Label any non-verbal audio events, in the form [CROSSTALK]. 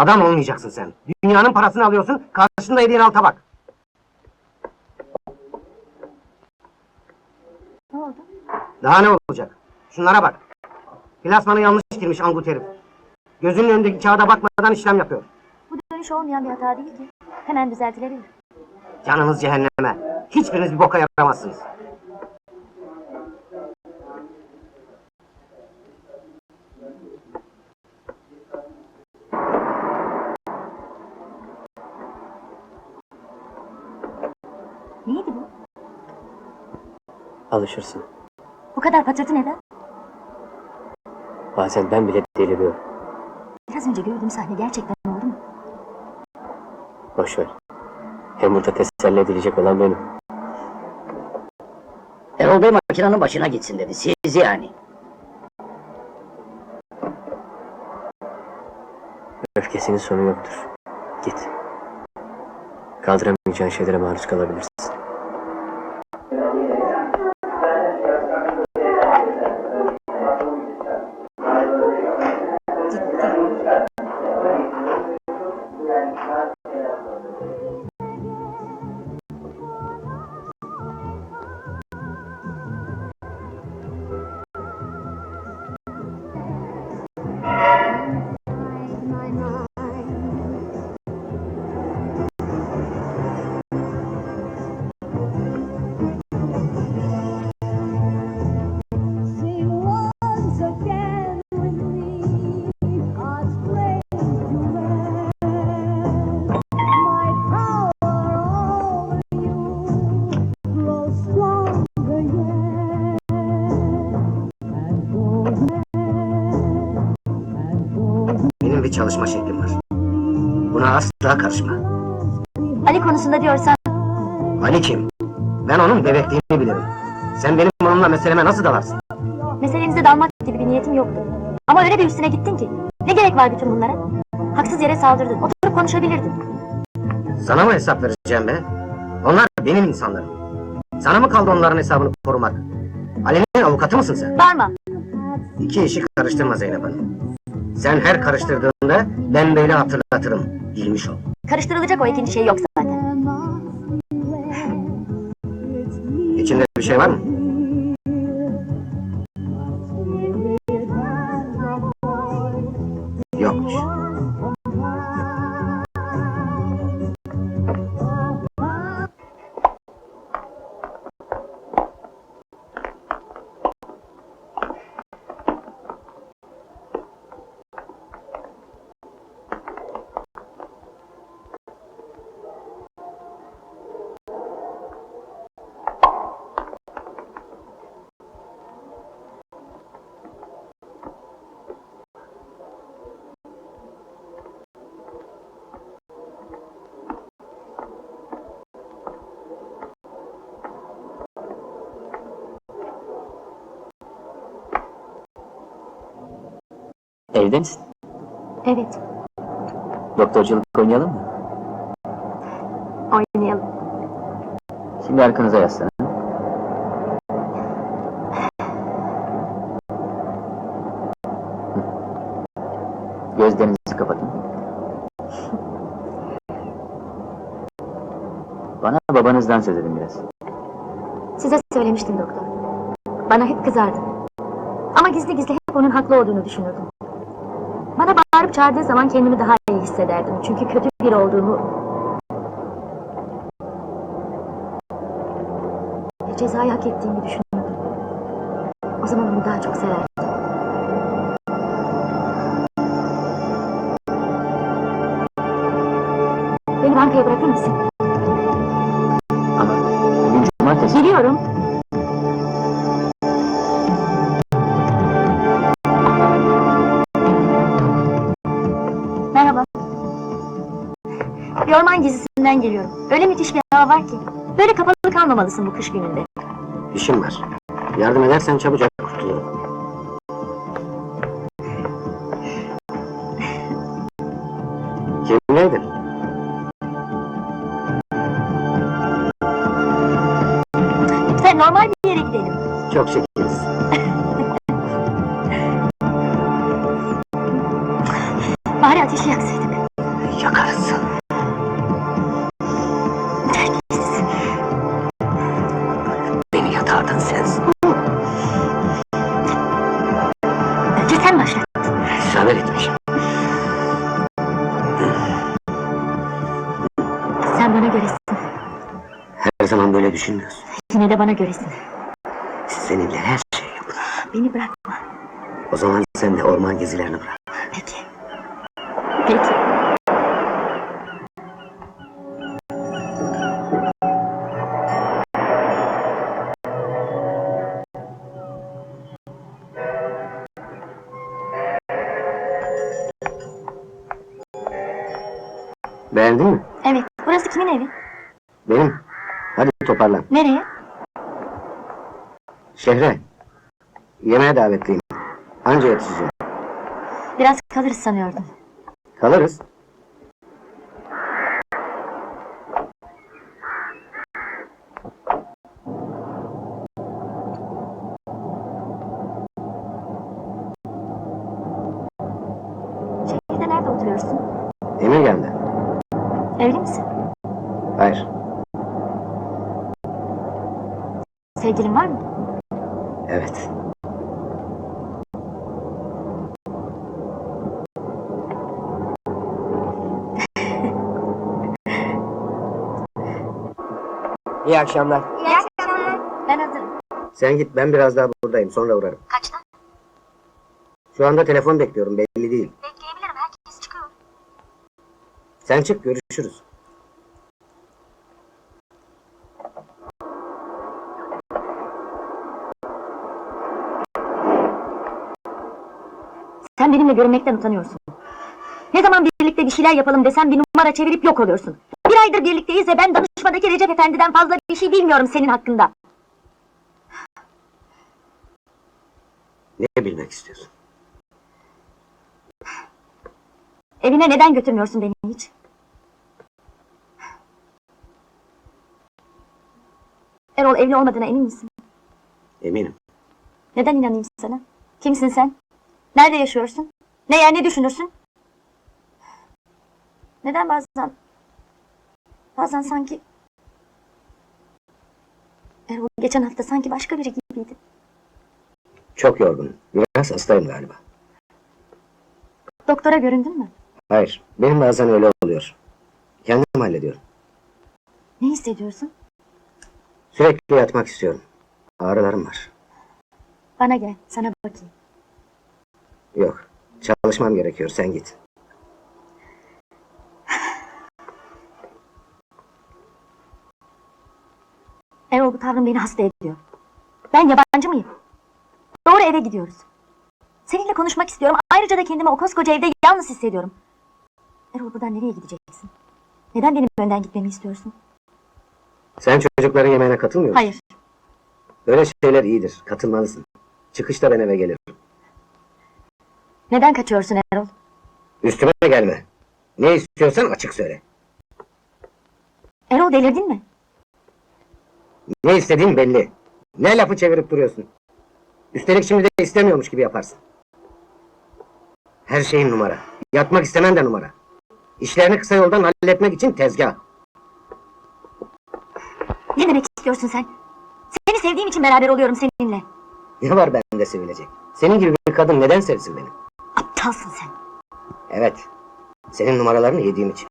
Adam olmayacaksın sen. Dünyanın parasını alıyorsun, karşında hediyen al tabak. Ne oldu? Daha ne olacak? Şunlara bak. Plasmanı yanlış girmiş angut herif. Gözünün önündeki kağıda bakmadan işlem yapıyor. Bu dönüş olmayan bir hata değil ki. Hemen düzeltilebilir. Canınız cehenneme. Hiçbiriniz bir boka yaramazsınız. Alışırsın. Bu kadar patırtı neden? Bazen ben bile deliriyorum. Biraz önce gördüğüm sahne gerçekten oldu mu? Boş ver. Hem burada teselli edilecek olan benim. Erol Bey makinenin başına gitsin dedi. Siz yani. Öfkesinin sonu yoktur. Git. Kaldıramayacağın şeylere maruz kalabilirsin. Benim bir çalışma şeklim var. Buna asla karışma. Ali konusunda diyorsan Ali kim? Ben onun bebekliğini bilirim. Sen benim onunla meseleme nasıl dalarsın? meselenize dalmak gibi bir niyetim yoktu. Ama öyle bir üstüne gittin ki. Ne gerek var bütün bunlara? Haksız yere saldırdın. Oturup konuşabilirdin. Sana mı hesap vereceğim be? Onlar benim insanlarım. Sana mı kaldı onların hesabını korumak? Ali'nin avukatı mısın sen? Bağırma. İki işi karıştırma Zeynep Hanım. Sen her karıştırdığında ben böyle hatırlatırım. Bilmiş ol. Karıştırılacak o ikinci şey yok zaten. İçinde bir şey var mı? Evde misin? Evet. Doktorculuk oynayalım mı? Oynayalım. Şimdi arkanıza yaslanın. Gözlerinizi kapatın. Bana babanızdan söz edin biraz. Size söylemiştim doktor. Bana hep kızardı. Ama gizli gizli hep onun haklı olduğunu düşünürdüm. Bana bağırıp çağırdığı zaman kendimi daha iyi hissederdim. Çünkü kötü biri olduğumu... Ve cezayı hak ettiğimi düşünürdüm. O zaman onu daha çok severdim. Beni bankaya bırakır mısın? Ama bugün cumartesi. Geliyorum. Bir orman gezisinden geliyorum. Öyle müthiş bir hava var ki. Böyle kapalı kalmamalısın bu kış gününde. İşim var. Yardım edersen çabucak kurtulurum. Kimleydin? Lütfen normal bir yere gidelim. Çok şekeriz. Bari ateşi yaksaydık. başlatan Sen bana göresin. Her zaman böyle düşünmüyorsun. Yine de bana göresin. Seninle her şey yapılır. Beni bırakma. O zaman sen de orman gezilerini bırak. Peki. Peki. Beğendin mi? Evet. Burası kimin evi? Benim. Hadi toparlan. Nereye? Şehre. Yemeğe davetliyim. Anca yetişeceğim. Biraz kalırız sanıyordum. Kalırız. Şehirde nerede oturuyorsun? Emirgan'da. Evli misin? Hayır. Sevgilin var mı? Evet. [LAUGHS] İyi akşamlar. İyi akşamlar. Ben hazırım. Sen git ben biraz daha buradayım sonra uğrarım. Kaçta? Şu anda telefon bekliyorum belli değil. Bekleyebilirim. Herkes çıkıyor. Sen çık görüşürüz. Sen benimle görünmekten utanıyorsun. Ne zaman birlikte bir şeyler yapalım desem bir numara çevirip yok oluyorsun. Bir aydır birlikteyiz ve ben danışmadaki Recep Efendi'den fazla bir şey bilmiyorum senin hakkında. Ne bilmek istiyorsun? Evine neden götürmüyorsun beni hiç? Erol evli olmadığına emin misin? Eminim. Neden inanayım sana? Kimsin sen? Nerede yaşıyorsun? Ne yer ne düşünürsün? Neden bazen... Bazen sanki... Erol geçen hafta sanki başka biri gibiydi. Çok yorgunum. Biraz hastayım galiba. Doktora göründün mü? Hayır. Benim bazen öyle oluyor. Kendim hallediyorum. Ne hissediyorsun? Sürekli yatmak istiyorum. Ağrılarım var. Bana gel, sana bakayım. Yok. Çalışmam gerekiyor. Sen git. Erol bu tavrın beni hasta ediyor. Ben yabancı mıyım? Doğru eve gidiyoruz. Seninle konuşmak istiyorum. Ayrıca da kendimi o koskoca evde yalnız hissediyorum. Erol buradan nereye gideceksin? Neden benim önden gitmemi istiyorsun? Sen çocukların yemeğine katılmıyor musun? Hayır. Böyle şeyler iyidir. Katılmalısın. Çıkışta ben eve gelirim. Neden kaçıyorsun Erol? Üstüme gelme. Ne istiyorsan açık söyle. Erol delirdin mi? Ne istediğin belli. Ne lafı çevirip duruyorsun. Üstelik şimdi de istemiyormuş gibi yaparsın. Her şeyin numara. Yatmak istemen de numara. İşlerini kısa yoldan halletmek için tezgah. Ne demek istiyorsun sen? Seni sevdiğim için beraber oluyorum seninle. Ne var bende sevilecek? Senin gibi bir kadın neden sevsin beni? Aptalsın sen. Evet. Senin numaralarını yediğim için.